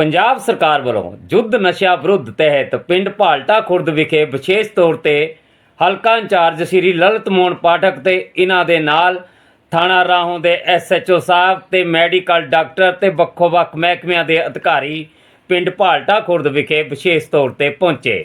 ਪੰਜਾਬ ਸਰਕਾਰ ਵੱਲੋਂ ਯੁੱਧ ਨਸ਼ਾ ਵਿਰੁੱਧ ਤਹਿਤ ਪਿੰਡ ਭਾਲਟਾ ਖੁਰਦ ਵਿਖੇ ਵਿਸ਼ੇਸ਼ ਤੌਰ ਤੇ ਹਲਕਾ ਇੰਚਾਰਜ ਸ੍ਰੀ ਲਲਤ ਮੋਹਨ ਪਾਠਕ ਤੇ ਇਹਨਾਂ ਦੇ ਨਾਲ ਥਾਣਾ ਰਾਹੋਂ ਦੇ ਐਸਐਚਓ ਸਾਹਿਬ ਤੇ ਮੈਡੀਕਲ ਡਾਕਟਰ ਤੇ ਵੱਖੋ-ਵੱਖ ਮਹਿਕਮਿਆਂ ਦੇ ਅਧਿਕਾਰੀ ਪਿੰਡ ਭਾਲਟਾ ਖੁਰਦ ਵਿਖੇ ਵਿਸ਼ੇਸ਼ ਤੌਰ ਤੇ ਪਹੁੰਚੇ।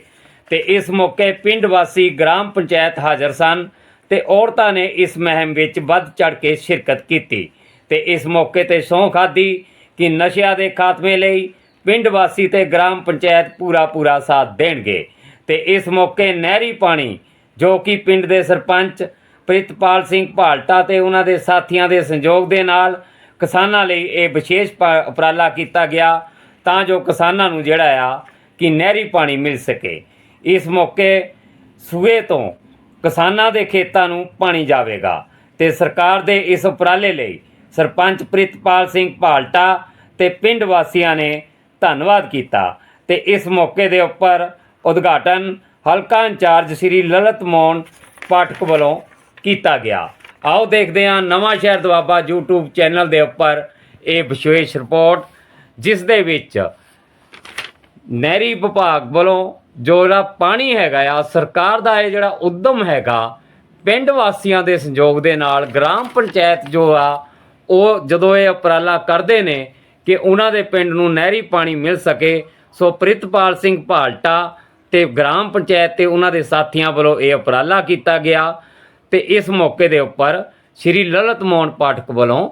ਤੇ ਇਸ ਮੌਕੇ ਪਿੰਡ ਵਾਸੀ ਗ੍ਰਾਮ ਪੰਚਾਇਤ ਹਾਜ਼ਰ ਸਨ ਤੇ ਔਰਤਾਂ ਨੇ ਇਸ ਮਹਿਮ ਵਿੱਚ ਵੱਧ ਚੜ ਕੇ ਸ਼ਿਰਕਤ ਕੀਤੀ। ਤੇ ਇਸ ਮੌਕੇ ਤੇ ਸਹੁੰ ਖਾਦੀ ਕਿ ਨਸ਼ਿਆਂ ਦੇ ਖਾਤਮੇ ਲਈ ਪਿੰਡ ਵਾਸੀ ਤੇ ਗ੍ਰਾਮ ਪੰਚਾਇਤ ਪੂਰਾ ਪੂਰਾ ਸਾਥ ਦੇਣਗੇ। ਤੇ ਇਸ ਮੌਕੇ ਨਹਿਰੀ ਪਾਣੀ, ਜੋ ਕਿ ਪਿੰਡ ਦੇ ਸਰਪੰਚ ਪ੍ਰਿਤਪਾਲ ਸਿੰਘ ਭਾਲਟਾ ਤੇ ਉਹਨਾਂ ਦੇ ਸਾਥੀਆਂ ਦੇ ਸੰਯੋਗ ਦੇ ਨਾਲ ਕਿਸਾਨਾਂ ਲਈ ਇਹ ਵਿਸ਼ੇਸ਼ ਪ- ਉਪਰਾਲਾ ਕੀਤਾ ਗਿਆ, ਤਾਂ ਜੋ ਕਿਸਾਨਾਂ ਨੂੰ ਜਿਹੜਾ ਆ ਕਿ ਨਹਿਰੀ ਪਾਣੀ ਮਿਲ ਸਕੇ। ਇਸ ਮੌਕੇ ਸੂਏ ਤੋਂ ਕਿਸਾਨਾਂ ਦੇ ਖੇਤਾਂ ਨੂੰ ਪਾਣੀ ਜਾਵੇਗਾ ਤੇ ਸਰਕਾਰ ਦੇ ਇਸ ਉਪਰਾਲੇ ਲਈ ਸਰਪੰਚ ਪ੍ਰਿਤਪਾਲ ਸਿੰਘ ਭਾਲਟਾ ਤੇ ਪਿੰਡ ਵਾਸੀਆਂ ਨੇ ਧੰਨਵਾਦ ਕੀਤਾ ਤੇ ਇਸ ਮੌਕੇ ਦੇ ਉੱਪਰ ਉਦਘਾਟਨ ਹਲਕਾ ਇੰਚਾਰਜ ਸ੍ਰੀ ਲਲਤ ਮੋਹਨ ਪਾਠਕ ਵੱਲੋਂ ਕੀਤਾ ਗਿਆ। ਆਓ ਦੇਖਦੇ ਹਾਂ ਨਵਾਂ ਸ਼ਹਿਰ ਦਵਾਬਾ YouTube ਚੈਨਲ ਦੇ ਉੱਪਰ ਇਹ ਵਿਸ਼ੇਸ਼ ਰਿਪੋਰਟ, ਜਿਸ ਦੇ ਵਿੱਚ ਨਹਿਰੀ ਵਿਭਾਗ ਵੱਲੋਂ ਜੋ ਜਿਹੜਾ ਪਾਣੀ ਹੈਗਾ ਆ, ਸਰਕਾਰ ਦਾ ਇਹ ਜਿਹੜਾ ਉਦਮ ਹੈਗਾ, ਪਿੰਡ ਵਾਸੀਆਂ ਦੇ ਸੰਯੋਗ ਦੇ ਨਾਲ ਗ੍ਰਾਮ ਪੰਚਾਇਤ ਜੋ ਆ, ਉਹ ਜਦੋਂ ਇਹ ਉਪਰਾਲਾ ਕਰਦੇ ਨੇ ਕਿ ਉਹਨਾਂ ਦੇ ਪਿੰਡ ਨੂੰ ਨਹਿਰੀ ਪਾਣੀ ਮਿਲ ਸਕੇ। ਸੋ ਪ੍ਰਿਤਪਾਲ ਸਿੰਘ ਭਾਲਟਾ ਤੇ ਗ੍ਰਾਮ ਪੰਚਾਇਤ ਤੇ ਉਹਨਾਂ ਦੇ ਸਾਥੀਆਂ ਵੱਲੋਂ ਇਹ ਉਪਰਾਲਾ ਕੀਤਾ ਗਿਆ ਤੇ ਇਸ ਮੌਕੇ ਦੇ ਉੱਪਰ ਸ਼੍ਰੀ ਲਲਤ ਮੋਹਨ ਪਾਠਕ ਵੱਲੋਂ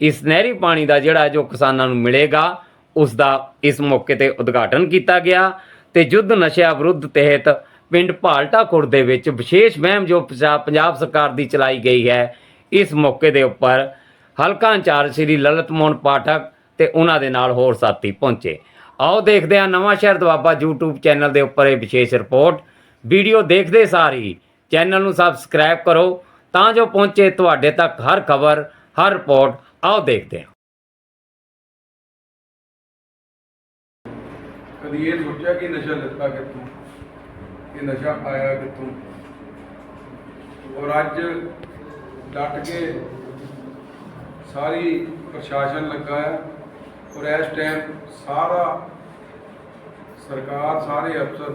ਇਸ ਨਹਿਰੀ ਪਾਣੀ ਦਾ ਜਿਹੜਾ ਜੋ ਕਿਸਾਨਾਂ ਨੂੰ ਮਿਲੇਗਾ, ਉਸ ਦਾ ਇਸ ਮੌਕੇ ਤੇ ਉਦਘਾਟਨ ਕੀਤਾ ਗਿਆ ਤੇ ਯੁੱਧ ਨਸ਼ਿਆਂ ਵਿਰੁੱਧ ਤਹਿਤ ਪਿੰਡ ਭਾਲਟਾ ਖੁਰਦ ਦੇ ਵਿੱਚ ਵਿਸ਼ੇਸ਼ ਮਹਿਮ ਜੋ ਪੰਜਾਬ ਪੰਜਾਬ ਸਰਕਾਰ ਦੀ ਚਲਾਈ ਗਈ ਹੈ, ਇਸ ਮੌਕੇ ਦੇ ਉੱਪਰ ਹਲਕਾ ਇੰਚਾਰਜ ਸ੍ਰੀ ਲਲਤ ਮੋਹਨ ਪਾਠਕ ਤੇ ਉਹਨਾਂ ਦੇ ਨਾਲ ਹੋਰ ਸਾਥੀ ਪਹੁੰਚੇ। ਆਓ ਦੇਖਦੇ ਹਾਂ ਨਵਾਂ ਸ਼ਹਿਰ ਦੁਆਬਾ YouTube ਚੈਨਲ ਦੇ ਉੱਪਰ ਇਹ ਵਿਸ਼ੇਸ਼ ਰਿਪੋਰਟ। ਵੀਡੀਓ ਦੇਖਦੇ ਸਾਰੀ ਚੈਨਲ ਨੂੰ ਸਬਸਕ੍ਰਾਈਬ ਕਰੋ, ਤਾਂ ਜੋ ਪਹੁੰਚੇ ਤੁਹਾਡੇ ਤੱਕ ਹਰ ਖਬਰ, ਹਰ ਰਿਪੋਰਟ। ਆਓ ਦੇਖਦੇ ਹਾਂ। ਕਦੀ ਇਹ ਸੋਚਿਆ ਕਿ ਨਸ਼ਾ ਲਿੱਤਾ ਕਿੱਥੋਂ? ਕਿ ਨਸ਼ਾ ਆਇਆ ਕਿੱਥੋਂ? ਔਰ ਅੱਜ ਡਟ ਕੇ ਸਾਰੀ ਪ੍ਰਸ਼ਾਸਨ ਲੱਗਾ ਹੈ ਔਰ ਇਸ ਟਾਈਮ ਸਾਰਾ ਸਰਕਾਰ, ਸਾਰੇ ਅਫਸਰ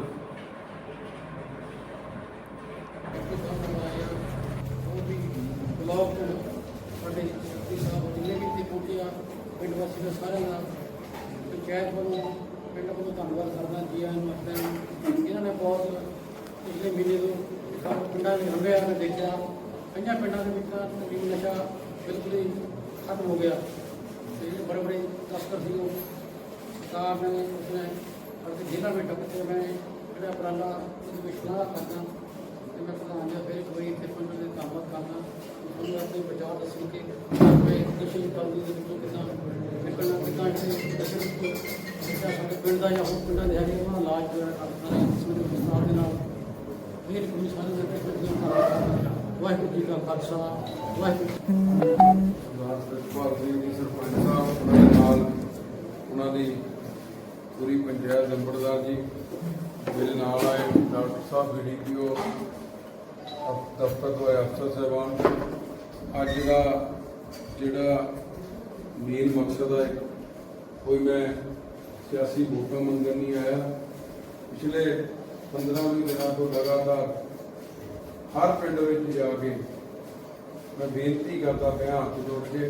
ਬਲੌਕ ਸਾਡੇ ਸਾਹਿਬ, ਜਿੰਨੇ ਵੀ ਇੱਥੇ ਪਹੁੰਚੇ ਆ, ਪਿੰਡ ਵਾਸੀ ਦਾ ਸਾਰਿਆਂ ਦਾ ਪੰਚਾਇਤ ਵੱਲੋਂ, ਪਿੰਡ ਵੱਲੋਂ ਧੰਨਵਾਦ ਕਰਦਾ, ਜੀ ਆਇਆਂ ਨੂੰ ਆਖਦਾ ਇਹਨਾਂ ਨੇ ਬਹੁਤ ਪਿਛਲੇ ਮਹੀਨੇ ਤੋਂ ਸਭ ਪਿੰਡਾਂ ਦੇ ਰੰਗਿਆ ਨੇ ਦੇਖਿਆ। ਕਈਆਂ ਪਿੰਡਾਂ ਦੇ ਵਿੱਚ ਤਾਂ ਨਸ਼ਾ ਬਿਲਕੁਲ ਹੀ ਖਤਮ ਹੋ ਗਿਆ। ਤੇ ਜਿਹੜੇ ਬੜੇ ਬੜੇ ਤਸਕਰ ਸੀ ਉਹ ਸਰਕਾਰ ਨੇ ਉਸਨੇ ਅਤੇ ਜ਼ਿਲ੍ਹਾ ਵਿੱਚ ਟੱਕ ਤੇ ਮੈਂ ਜਿਹੜਾ ਉਪਰਾਲਾ ਉਹਦੇ ਵਿੱਚ ਸ਼ਲਾਘਾ ਕਰਦਾ ਤੇ ਮੈਂ ਪ੍ਰਧਾਨ ਜੀ ਫਿਰ ਇੱਕ ਵਾਰੀ ਇੱਥੇ ਪਿੰਡ ਦੇ ਧੰਨਵਾਦ ਕਰਦਾ ਉਹਨੂੰ ਆਪਣੇ ਵਿਚਾਰ ਦੱਸਣ ਕਿ ਮੈਂ ਕਿਸੇ ਕਾਲਨੀ ਦੇ ਵਿੱਚੋਂ ਕਿੱਦਾਂ ਨਿਕਲਣਾ ਕਿੱਦਾਂ ਇੱਥੇ ਕਿਸੇ ਨੂੰ ਜਿਹੜਾ ਸਾਡੇ ਪਿੰਡ ਦਾ ਜਾਂ ਹੋਰ ਪਿੰਡਾਂ ਦੇ ਹੈਗੇ ਉਹਨਾਂ ਦਾ ਇਲਾਜ ਵਗੈਰਾ ਕਰਦਾ ਹੈ ਇਸ ਨੂੰ ਵਿਸਤਾਰ ਦੇ ਨਾਲ ਫਿਰ ਕੋਈ ਸਾਰੇ ਦੇ ਪਿੰਡ ਦੀਆਂ ਧੰਨਵਾਦ ਵਾਹਿਗੁਰੂ ਜੀ ਕਾ ਖਾਲਸਾ ਵਾਹਿਗੁਰੂ ਜੀ ਕੀ ਫਤਿਹ। ਸਰਦਾਰ ਸਤਪਾਲ ਸਿੰਘ ਜੀ ਸਰਪੰਚ ਸਾਹਿਬ ਉਹਨਾਂ ਦੇ ਨਾਲ ਉਹਨਾਂ ਦੀ ਪੂਰੀ ਪੰਚਾਇਤ ਨੰਬਰਦਾਰ ਜੀ ਮੇਰੇ ਨਾਲ ਆਏ ਡਾਕਟਰ ਸਾਹਿਬ ਬੀਡੀਪੀਓ ਦਫ਼ਤਰ ਤੋਂ ਆਏ ਅਫਸਰ ਸਾਹਿਬਾਨ। ਅੱਜ ਦਾ ਜਿਹੜਾ ਮੇਨ ਮਕਸਦ ਹੈ ਕੋਈ ਮੈਂ ਸਿਆਸੀ ਵੋਟਾਂ ਮੰਗਣ ਨਹੀਂ ਆਇਆ। ਪਿਛਲੇ 15-20 ਦਿਨਾਂ ਤੋਂ ਲਗਾਤਾਰ ਹਰ ਪਿੰਡ ਵਿੱਚ ਜਾ ਕੇ ਮੈਂ ਬੇਨਤੀ ਕਰਦਾ ਪਿਆ ਹੱਥ ਜੋੜ ਕੇ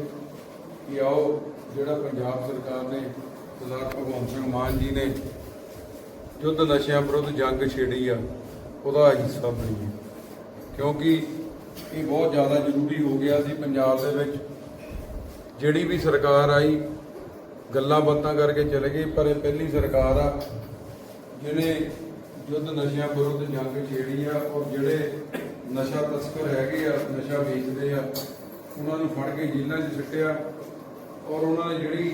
ਕਿ ਆਓ, ਜਿਹੜਾ ਪੰਜਾਬ ਸਰਕਾਰ ਨੇ ਸਰਦਾਰ ਭਗਵੰਤ ਸਿੰਘ ਮਾਨ ਜੀ ਨੇ ਯੁੱਧ ਨਸ਼ਿਆਂ ਵਿਰੁੱਧ ਜੰਗ ਛੇੜੀ ਆ, ਉਹਦਾ ਹਿੱਸਾ ਬਣੀ ਕਿਉਂਕਿ ਇਹ ਬਹੁਤ ਜ਼ਿਆਦਾ ਜ਼ਰੂਰੀ ਹੋ ਗਿਆ ਸੀ ਪੰਜਾਬ ਦੇ ਵਿੱਚ। ਜਿਹੜੀ ਵੀ ਸਰਕਾਰ ਆਈ, ਗੱਲਾਂ ਬਾਤਾਂ ਕਰਕੇ ਚਲੇ ਗਈ ਪਰ ਇਹ ਪਹਿਲੀ ਸਰਕਾਰ ਆ ਜਿਹੜੇ ਯੁੱਧ ਨਸ਼ਿਆਂ ਵਿਰੁੱਧ ਜੰਗ ਛੇੜੀ ਆ ਔਰ ਜਿਹੜੇ ਨਸ਼ਾ ਤਸਕਰ ਹੈਗੇ ਆ, ਨਸ਼ਾ ਵੇਚਦੇ ਆ, ਉਹਨਾਂ ਨੂੰ ਫੜ ਕੇ ਜੇਲ੍ਹਾਂ 'ਚ ਸਿੱਟਿਆ ਔਰ ਉਹਨਾਂ ਨੇ ਜਿਹੜੀ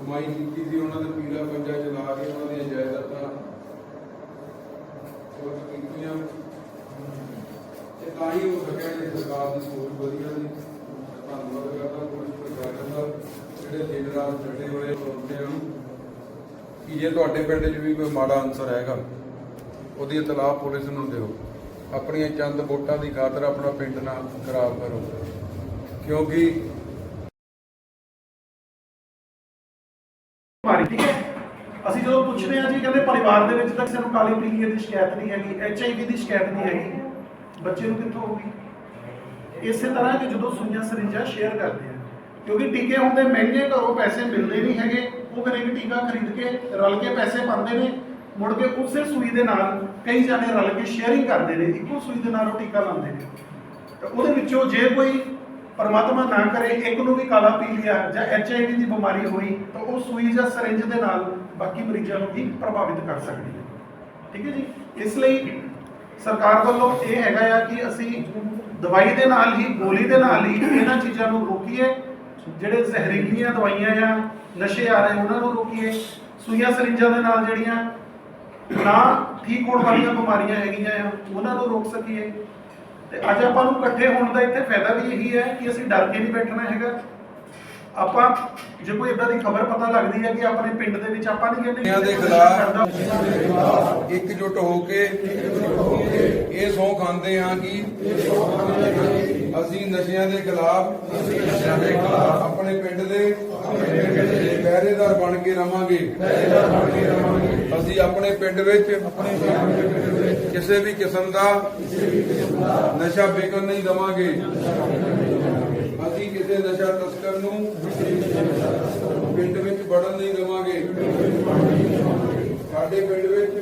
ਕਮਾਈ ਕੀਤੀ ਸੀ, ਉਹਨਾਂ ਦੇ ਪੀਲਾ ਪੰਜਾ ਚਲਾ ਕੇ ਉਹਨਾਂ ਦੀਆਂ ਜਾਇਦਾਦਾਂ ਉਹ ਕੀਤੀਆਂ। ਇਹ ਤਾਂ ਹੀ ਹੋ ਸਕਿਆ ਜੇ ਸਰਕਾਰ ਦੀ ਸੋਚ ਵਧੀਆ ਸੀ। ਧੰਨਵਾਦ ਕਰਦਾ ਪੁਲਿਸ ਪ੍ਰਸ਼ਾਸਨ ਦਾ, ਜਿਹੜੇ ਦਿਨ ਰਾਤ ਡਟੇ ਹੋਏ ਹੁੰਦੇ ਹਨ ਕਿ ਜੇ ਤੁਹਾਡੇ ਪਿੰਡ 'ਚ ਵੀ ਕੋਈ ਮਾੜਾ ਅਨਸਰ ਹੈਗਾ, ਉਹਦੀ ਇਤਲਾਹ ਪੁਲਿਸ ਨੂੰ ਦਿਓ। ਆਪਣੀਆਂ ਚੰਦ ਵੋਟਾਂ ਦੀ ਖਾਤਰ ਆਪਣਾ ਪਿੰਡ ਨਾ ਖਰਾਬ ਕਰੋ। ਕਿਉਂਕਿ ਬਿਮਾਰੀ ਠੀਕ ਹੈ? ਅਸੀਂ ਜਦੋਂ ਪੁੱਛਦੇ ਹਾਂ ਜੀ, ਕਹਿੰਦੇ ਪਰਿਵਾਰ ਦੇ ਵਿੱਚ ਤਾਂ ਕਿਸੇ ਨੂੰ ਕਾਲੀ ਪੀਲੀਏ ਦੀ ਸ਼ਿਕਾਇਤ ਨਹੀਂ ਹੈਗੀ ਐਚ ਦੀ ਸ਼ਿਕਾਇਤ ਨਹੀਂ ਹੈਗੀ। ਬੱਚੇ ਨੂੰ ਕਿੱਥੋਂ ਹੋਊਗੀ? ਇਸੇ ਤਰ੍ਹਾਂ ਕਿ ਜਦੋਂ ਸੂਈਆਂ ਸਰਿੰਜਾਂ ਸ਼ੇਅਰ ਕਰਦੇ ਆ, ਕਿਉਂਕਿ ਟੀਕੇ ਹੁੰਦੇ ਮਹਿੰਗੇ, ਘਰੋਂ ਪੈਸੇ ਮਿਲਦੇ ਨਹੀਂ ਹੈਗੇ, ਉਹ ਫਿਰ ਇੱਕ ਟੀਕਾ ਖਰੀਦ ਕੇ ਰਲ ਕੇ ਪੈਸੇ ਪਾਉਂਦੇ ਨੇ, ਮੁੜ ਕੇ ਉਸੇ ਸੂਈ ਦੇ ਨਾਲ ਕਈ ਜਾਣੇ ਰਲ ਕੇ ਸ਼ੇਅਰਿੰਗ ਕਰਦੇ ਨੇ, ਇੱਕੋ ਸੂਈ ਦੇ ਨਾਲ ਉਹ ਟੀਕਾ ਲਾਉਂਦੇ ਨੇ। ਤੇ ਉਹਦੇ ਵਿੱਚੋਂ ਜੇ ਕੋਈ ਪਰਮਾਤਮਾ ਨਾ ਕਰੇ, ਇੱਕ ਨੂੰ ਵੀ ਕਾਲਾ ਪੀ ਲਿਆ ਜਾਂ ਐਚ ਆਈ ਵੀ ਦੀ ਬਿਮਾਰੀ ਹੋਈ, ਤਾਂ ਉਹ ਸੂਈ ਜਾਂ ਸਰਿੰਜ ਦੇ ਨਾਲ ਬਾਕੀ ਮਰੀਜ਼ਾਂ ਨੂੰ ਵੀ ਪ੍ਰਭਾਵਿਤ ਕਰ ਸਕਦੀ ਹੈ। ਠੀਕ ਹੈ ਜੀ? ਇਸ ਲਈ ਸਰਕਾਰ ਵੱਲੋਂ ਇਹ ਹੈਗਾ ਆ ਕਿ ਅਸੀਂ ਦਵਾਈ ਦੇ ਨਾਲ ਹੀ, ਗੋਲੀ ਦੇ ਨਾਲ ਹੀ ਇਹਨਾਂ ਚੀਜ਼ਾਂ ਨੂੰ ਰੋਕੀਏ, ਜਿਹੜੇ ਜ਼ਹਿਰੀਲੀਆਂ ਦਵਾਈਆਂ ਆ, ਨਸ਼ੇ ਆ ਰਹੇ, ਉਹਨਾਂ ਨੂੰ ਰੋਕੀਏ। ਸੂਈਆਂ ਸਰਿੰਜਾਂ ਦੇ ਨਾਲ ਜਿਹੜੀਆਂ ਨਾ ਠੀਕ ਹੋਣ ਵਾਲੀਆਂ ਬਿਮਾਰੀਆਂ ਹੈਗੀਆਂ ਆ, ਉਹਨਾਂ ਨੂੰ ਰੋਕ ਸਕੀਏ। ਤੇ ਅੱਜ ਆਪਾਂ ਨੂੰ ਇਕੱਠੇ ਹੋਣ ਦਾ ਇੱਥੇ ਫਾਇਦਾ ਵੀ ਇਹੀ ਹੈ ਕਿ ਅਸੀਂ ਡਰ ਕੇ ਨਹੀਂ ਬੈਠਣਾ ਹੈਗਾ। ਆਪਾਂ ਜੇ ਕੋਈ ਇਦਾਂ ਦੀ ਖਬਰ ਪਤਾ ਲੱਗਦੀ ਹੈ ਕਿ ਆਪਣੇ ਪਿੰਡ ਦੇ ਵਿੱਚ ਆਪਾਂ ਨਹੀਂ ਕਹਿੰਦੇ ਨਸ਼ਿਆਂ ਦੇ ਖਿਲਾਫ਼ ਇਕਜੁੱਟ ਹੋ ਕੇ ਇਹ ਸਹੁੰ ਖਾਂਦੇ ਹਾਂ ਕਿ ਅਸੀਂ ਨਸ਼ਿਆਂ ਦੇ ਖਿਲਾਫ ਆਪਣੇ ਪਿੰਡ ਦੇ ਪਹਿਰੇਦਾਰ ਬਣ ਕੇ ਰਵਾਂਗੇ। ਅਸੀਂ ਆਪਣੇ ਪਿੰਡ ਵਿੱਚ ਕਿਸੇ ਵੀ ਕਿਸਮ ਦਾ ਨਸ਼ਾ ਵਿਕਣ ਨਹੀਂ ਦਵਾਂਗੇ। ਅਸੀਂ ਕਿਸੇ ਨਸ਼ਾ ਤਸਕਰ ਨੂੰ ਪਿੰਡ ਵਿੱਚ ਵੜਨ ਨਹੀਂ ਦੇਵਾਂਗੇ। ਸਾਡੇ ਪਿੰਡ ਵਿੱਚ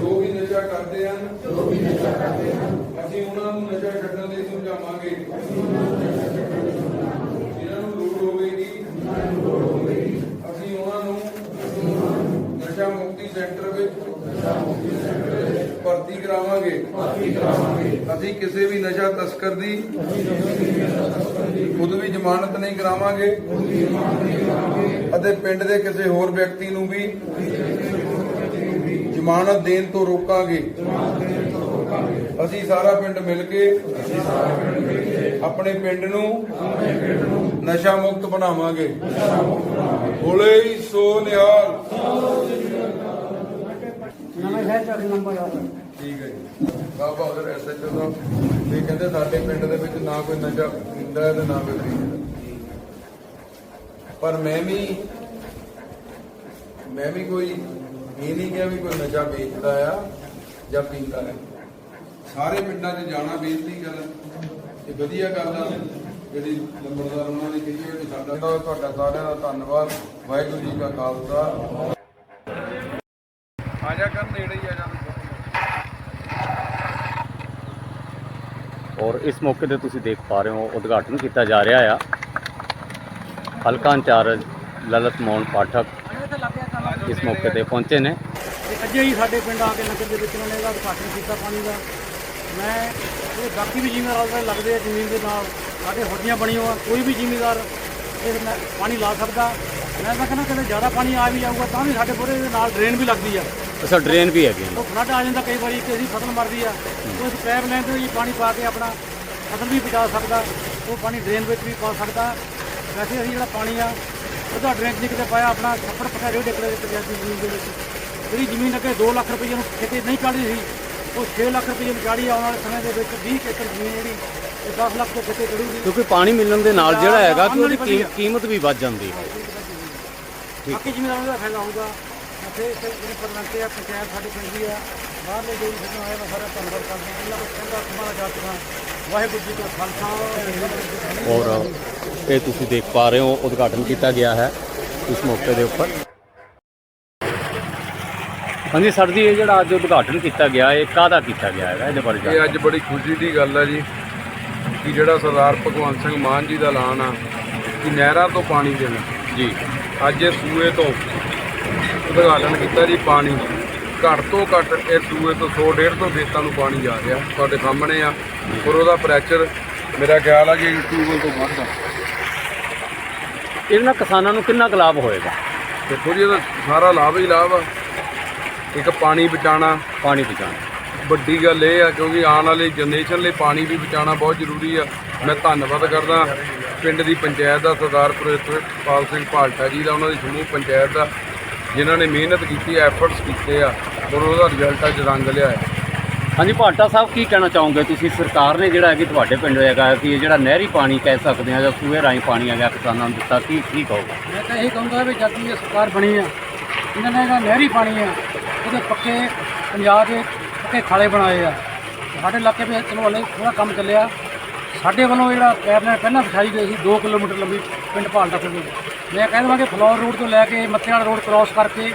ਜੋ ਵੀ ਨਸ਼ਾ ਕਰਦੇ ਹਨ, ਅਸੀਂ ਉਹਨਾਂ ਨੂੰ ਨਸ਼ਾ ਛੱਡਣ ਲਈ ਸਮਝਾਵਾਂਗੇ ਜਿਹਨਾਂ ਨੂੰ ਲੋੜ ਹੋਵੇਗੀ ਅਸੀਂ ਉਹਨਾਂ ਨੂੰ ਨਸ਼ਾ ਮੁਕਤੀ ਸੈਂਟਰ ਵਿੱਚ ਭਰਤੀ ਕਰਾਵਾਂਗੇ। ਅਸੀਂ ਕਿਸੇ ਵੀ ਨਸ਼ਾ ਤਸਕਰ ਦੀ ਖੁਦ ਵੀ ਜ਼ਮਾਨਤ ਨਹੀਂ ਕਰਾਵਾਂਗੇ ਅਤੇ ਪਿੰਡ ਦੇ ਕਿਸੇ ਹੋਰ ਵਿਅਕਤੀ ਨੂੰ ਵੀ ਜ਼ਮਾਨਤ ਦੇਣ ਤੋਂ ਰੋਕਾਂਗੇ। ਅਸੀਂ ਸਾਰਾ ਪਿੰਡ ਮਿਲ ਕੇ ਆਪਣੇ ਪਿੰਡ ਨੂੰ ਨਸ਼ਾ ਮੁਕਤ ਬਣਾਵਾਂਗੇ। ਬੋਲੇ ਸੋ ਨਿਹਾਲ। ਨਵਾਂ ਚੱਕ ਨੰਬਰ ਆ ਠੀਕ ਹੈ ਜੀ। ਬਾਬਾ ਉਧਰ ਐਸਐਚਓ ਸਾਹਿਬ ਇਹ ਕਹਿੰਦੇ ਸਾਡੇ ਪਿੰਡ ਦੇ ਵਿੱਚ ਨਾ ਕੋਈ ਨਸ਼ਾ ਪੀਂਦਾ ਹੈ ਤੇ ਨਾ ਕੋਈ ਪੀਂਦਾ। ਪਰ ਮੈਂ ਵੀ ਮੈਂ ਵੀ ਕੋਈ, ਇਹ ਨਹੀਂ ਕਿਹਾ ਵੀ ਕੋਈ ਨਸ਼ਾ ਵੇਚਦਾ ਆ ਜਾਂ ਪੀਂਦਾ ਹੈ। ਸਾਰੇ ਪਿੰਡਾਂ 'ਚ ਜਾਣਾ ਬੇਨਤੀ ਗੱਲ ਇਹ ਵਧੀਆ ਗੱਲ ਆ। ਜਿਹੜੀ ਲੰਬੜਦਾਰ ਉਹਨਾਂ ਨੇ ਕਹੀ ਹੈ ਕਿ ਸਾਡਾ ਤੁਹਾਡਾ ਸਾਰਿਆਂ ਦਾ ਧੰਨਵਾਦ। ਵਾਹਿਗੁਰੂ ਜੀ ਕਾ ਖਾਲਸਾ। ਨੇੜੇ ਹੀ ਆ ਜਾ ਔਰ ਇਸ ਮੌਕੇ ਤੇ ਤੁਸੀਂ ਦੇਖ ਪਾ ਰਹੇ ਹੋ ਉਦਘਾਟਨ ਕੀਤਾ ਜਾ ਰਿਹਾ ਆ। ਹਲਕਾ ਇੰਚਾਰਜ ਲਲਤ ਮੋਹਨ ਪਾਠਕ ਇਸ ਮੌਕੇ ਤੇ ਪਹੁੰਚੇ ਨੇ। ਅੱਜੇ ਹੀ ਸਾਡੇ ਪਿੰਡ ਆ ਕੇ ਨਗਰ ਦੇ ਵਿੱਚ ਉਹਨਾਂ ਨੇ ਇਹਦਾ ਉਦਘਾਟਨ ਕੀਤਾ ਪਾਣੀ ਦਾ। ਮੈਂ ਇਹ ਬਾਕੀ ਵੀ ਜ਼ਿਮੀਂਦਾਰ ਵਾਲੇ ਲੱਗਦੇ ਆ ਜ਼ਮੀਨ ਦੇ ਨਾਲ ਸਾਡੇ ਹੁੱਡੀਆਂ ਬਣੀਆਂ ਹੋਆ ਕੋਈ ਵੀ ਜ਼ਿਮੀਂਦਾਰ ਇਹ ਪਾਣੀ ਲਾ ਸਕਦਾ। ਮੈਂ ਤਾਂ ਕਹਿੰਦਾ ਕਿ ਜ਼ਿਆਦਾ ਪਾਣੀ ਆ ਵੀ ਜਾਊਗਾ ਤਾਂ ਵੀ ਸਾਡੇ ਪੂਰੇ ਦੇ ਨਾਲ ਡਰੇਨ ਵੀ ਲੱਗਦੀ ਆ। ਅਸਲ ਡਰੇਨ ਵੀ ਹੈਗੀ ਉਹ ਫਲੱਡ ਆ ਜਾਂਦਾ ਕਈ ਵਾਰੀ ਕਿਸੇ ਦੀ ਫਸਲ ਮਰਦੀ ਆ ਉਸ ਪੈਪ ਲਾਈਨ ਤੋਂ ਹੀ ਪਾਣੀ ਪਾ ਕੇ ਆਪਣਾ ਫਸਲ ਵੀ ਬਚਾ ਸਕਦਾ ਉਹ ਪਾਣੀ ਡਰੇਨ ਵਿੱਚ ਵੀ ਪਾ ਸਕਦਾ। ਵੈਸੇ ਅਸੀਂ ਜਿਹੜਾ ਪਾਣੀ ਆ ਉਹਦਾ ਡਰੇਨ 'ਚ ਨਹੀਂ ਕਿਤੇ ਪਾਇਆ ਆਪਣਾ ਛੱਪੜ ਪੱਕਾ ਰੇਡ ਏਕੜ ਦੇ ਪੰਜਾਬੀ ਜ਼ਮੀਨ ਦੇ ਵਿੱਚ। ਜਿਹੜੀ ਜ਼ਮੀਨ ਅੱਗੇ 2 ਲੱਖ ਰੁਪਏ ਨੂੰ ਖੇਤੀ ਨਹੀਂ ਚੜ੍ਹਦੀ ਸੀ ਉਹ 6 ਲੱਖ ਰੁਪਏ ਨੂੰ ਚਾੜੀ ਆਉਣ ਵਾਲੇ ਸਮੇਂ ਦੇ ਵਿੱਚ 20 ਕੁ ਏਕੜ ਜ਼ਮੀਨ ਜਿਹੜੀ ਇਹ 10 ਲੱਖ ਤੋਂ ਖੇਤੀ ਚੜੂਗੀ ਕਿਉਂਕਿ ਪਾਣੀ ਮਿਲਣ ਦੇ ਨਾਲ ਜਿਹੜਾ ਹੈਗਾ ਕਿ ਉਹਦੀ ਕੀਮਤ ਵੀ ਵੱਧ ਜਾਂਦੀ ਹੈ। ਬਾਕੀ ਜ਼ਿਮੀਂਦਾਰਾਂ ਦਾ ਫਾਇਦਾ ਹੋਊਗਾ। ਅਤੇ ਇੱਥੇ ਜਿਹੜੇ ਪ੍ਰਬੰਧਕ ਆ ਪੰਚਾਇਤ ਸਾਡੇ ਪਿੰਡ ਦੀ ਆ। ਬਾਹਰਲੇ ਜੋ ਵੀ ਸੱਜਣ ਆਏ ਮੈਂ ਸਾਰਾ ਧੰਨਵਾਦ ਕਰਦਾ ਇਹਨਾਂ ਦਾ ਚੰਗਾ ਸਮਾਂ ਜੀ ਕਾ ਖਾਲਸਾ ਵਾਹਿਗੁਰੂ ਜੀ ਕੀ ਫਤਿਹ। ਔਰ ਇਹ ਤੁਸੀਂ ਦੇਖ ਪਾ ਰਹੇ ਹੋ ਉਦਘਾਟਨ ਕੀਤਾ ਗਿਆ ਹੈ ਇਸ ਮੌਕੇ ਦੇ ਉੱਪਰ। ਹਾਂਜੀ ਸਰ ਜੀ ਇਹ ਜਿਹੜਾ ਅੱਜ ਉਦਘਾਟਨ ਕੀਤਾ ਗਿਆ ਇਹ ਕਾਹਦਾ ਕੀਤਾ ਗਿਆ ਹੈਗਾ ਇਹਦੇ ਬਾਰੇ ਇਹ ਅੱਜ ਬੜੀ ਖੁਸ਼ੀ ਦੀ ਗੱਲ ਹੈ ਜੀ ਕਿ ਜਿਹੜਾ ਸਰਦਾਰ ਭਗਵੰਤ ਸਿੰਘ ਮਾਨ ਜੀ ਦਾ ਐਲਾਨ ਆ ਕਿ ਨਹਿਰਾਂ ਤੋਂ ਪਾਣੀ ਦੇਣਾ। ਜੀ। ਅੱਜ ਇਹ ਸੂਏ ਤੋਂ ਉਦਘਾਟਨ ਕੀਤਾ ਜੀ ਪਾਣੀ ਘੱਟ ਤੋਂ ਘੱਟ ਇਹ ਸੂਏ ਤੋਂ 100 150 ਖੇਤਾਂ ਨੂੰ ਪਾਣੀ ਜਾ ਰਿਹਾ ਤੁਹਾਡੇ ਸਾਹਮਣੇ ਆ। ਔਰ ਉਹਦਾ ਪ੍ਰੈਸ਼ਰ ਮੇਰਾ ਖਿਆਲ ਆ ਕਿ ਟਿਊਬਲ ਤੋਂ ਵੱਧ ਆ ਇਹਦੇ ਨਾਲ ਕਿਸਾਨਾਂ ਨੂੰ ਕਿੰਨਾ ਕੁ ਲਾਭ ਹੋਏਗਾ? ਦੇਖੋ ਜੀ ਇਹਦਾ ਸਾਰਾ ਲਾਭ ਹੀ ਲਾਭ ਆ। ਇੱਕ ਪਾਣੀ ਬਚਾਉਣਾ। ਪਾਣੀ ਬਚਾਉਣ। ਵੱਡੀ ਗੱਲ ਇਹ ਆ ਕਿਉਂਕਿ ਆਉਣ ਵਾਲੀ ਜਨਰੇਸ਼ਨ ਲਈ ਪਾਣੀ ਵੀ ਬਚਾਉਣਾ ਬਹੁਤ ਜ਼ਰੂਰੀ ਆ। ਮੈਂ ਧੰਨਵਾਦ ਕਰਦਾ ਪਿੰਡ ਦੀ ਪੰਚਾਇਤ ਦਾ ਸਰਦਾਰ ਪ੍ਰਿਤਪਾਲ ਸਿੰਘ ਭਾਲਟਾ ਜੀ ਦਾ ਉਹਨਾਂ ਦੀ ਸਮੂਹ ਪੰਚਾਇਤ ਦਾ। ਜਿਨ੍ਹਾਂ ਨੇ ਮਿਹਨਤ ਕੀਤੀ ਐਫਰਟਸ ਕੀਤੇ ਆ ਔਰ ਉਹਦਾ ਰਿਜ਼ਲਟ ਅੱਜ ਰੰਗ ਲਿਆ ਹੈ। ਹਾਂਜੀ ਭਾਟਾ ਸਾਹਿਬ ਕੀ ਕਹਿਣਾ ਚਾਹੋਗੇ ਤੁਸੀਂ? ਸਰਕਾਰ ਨੇ ਜਿਹੜਾ ਹੈ ਕਿ ਤੁਹਾਡੇ ਪਿੰਡ ਹੈਗਾ ਕਿ ਇਹ ਜਿਹੜਾ ਨਹਿਰੀ ਪਾਣੀ ਕਹਿ ਸਕਦੇ ਆ ਜਾਂ ਸੂਏ ਰਾਹੀਂ ਪਾਣੀ ਆ ਗਿਆ ਕਿਸਾਨਾਂ ਨੂੰ ਦਿੱਤਾ ਕੀ ਕੀ ਕਹੋਗੇ? ਮੈਂ ਤਾਂ ਇਹ ਕਹੂੰਗਾ ਵੀ ਜਦ ਦੀ ਇਹ ਸਰਕਾਰ ਬਣੀ ਆ ਇਹਨਾਂ ਨੇ ਜਿਹੜਾ ਨਹਿਰੀ ਪਾਣੀ ਆ ਉਹਦੇ ਪੱਕੇ ਪੰਜਾਬ ਦੇ ਪੱਕੇ ਖਾਲੇ ਬਣਾਏ ਆ। ਸਾਡੇ ਇਲਾਕੇ ਵਿੱਚ ਚਲੋ ਹਲੇ ਥੋੜਾ ਕੰਮ ਚੱਲਿਆ। ਸਾਡੇ ਵੱਲੋਂ ਜਿਹੜਾ ਪੈਰ ਨਾਲ ਪਹਿਲਾਂ ਵਿਛਾਈ ਗਈ ਸੀ 2 ਕਿਲੋਮੀਟਰ ਲੰਬੀ ਪਿੰਡ ਭਾਲਦਾ ਕੋਲ ਮੈਂ ਕਹਿ ਦਵਾਂ ਕਿ ਫਲੋਰ ਰੋਡ ਤੋਂ ਲੈ ਕੇ ਮੱਥੇ ਵਾਲਾ ਰੋਡ ਕ੍ਰਾਸ ਕਰਕੇ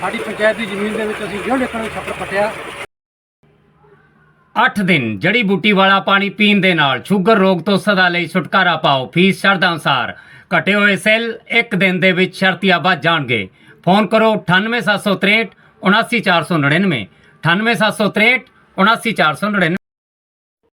ਸਾਡੀ ਪੰਚਾਇਤ ਦੀ ਜ਼ਮੀਨ ਦੇ ਵਿੱਚ ਅਸੀਂ ਡੇਢ ਏਕੜ ਦਾ ਛੱਪੜ ਪੱਟਿਆ। 8 ਦਿਨ ਜੜੀ ਬੂਟੀ ਵਾਲਾ ਪਾਣੀ ਪੀਣ ਦੇ ਨਾਲ ਸ਼ੂਗਰ ਰੋਗ ਤੋਂ ਸਦਾ ਲਈ ਛੁਟਕਾਰਾ ਪਾਓ, ਫੀਸ ਸ਼ਰਧਾ ਅਨੁਸਾਰ। ਘਟੇ ਹੋਏ ਸੈੱਲ ਇੱਕ ਦਿਨ ਦੇ ਵਿੱਚ ਸ਼ਰਤੀਆ ਵੱਧ ਜਾਣਗੇ। ਫੋਨ ਕਰੋ 98763 79499 98763 79499